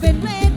been made.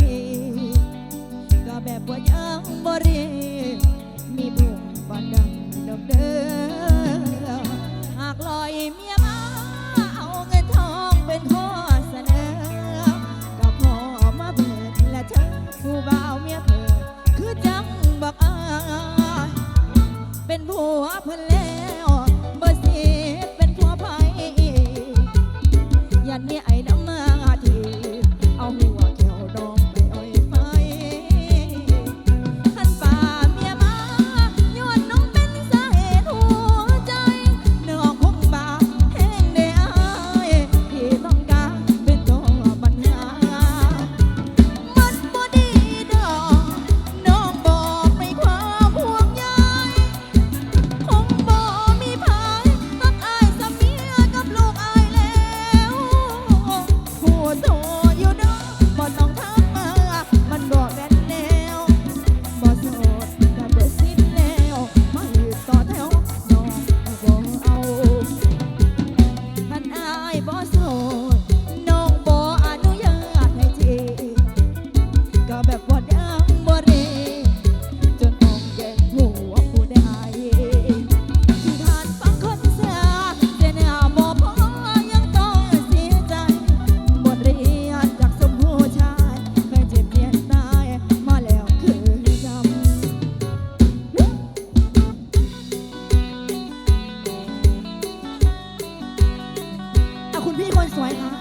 ทีก็แบบว่ายังบรีมีบุญบ่ดังดอกเดิอหากลอยเมียมาเอาเงินทองเป็นข้อเสนอ ก็พอมาเปิดและเธอผู้บ่าวเมียเปิคือจังบอกอายเป็นผัวเพแล้วบ่สิเป็นผัวไผยันเนี่ยไอ้น้ำมาทีเอาหัว พี่คนสวยคะ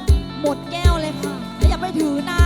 หมดแก้วเลยค่ะอย่าไปถือหน้า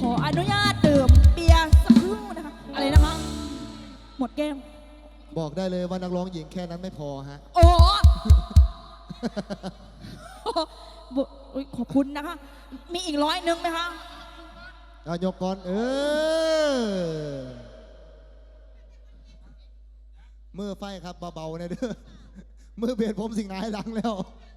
ขออนุญาตดื่มเบียร์สักครู่นะคะ อะไรนะคะ หมดแก้ว บอกได้เลยว่านักร้องหญิงแค่นั้นไม่พอฮะ โอ้ บุยขอบคุณนะคะ มีอีกร้อยหนึ่งไหมคะเายกก่อน เออ มือไฟครับเบาๆนะเด้อมือเบียนผมสิงไหนหลังแล้ว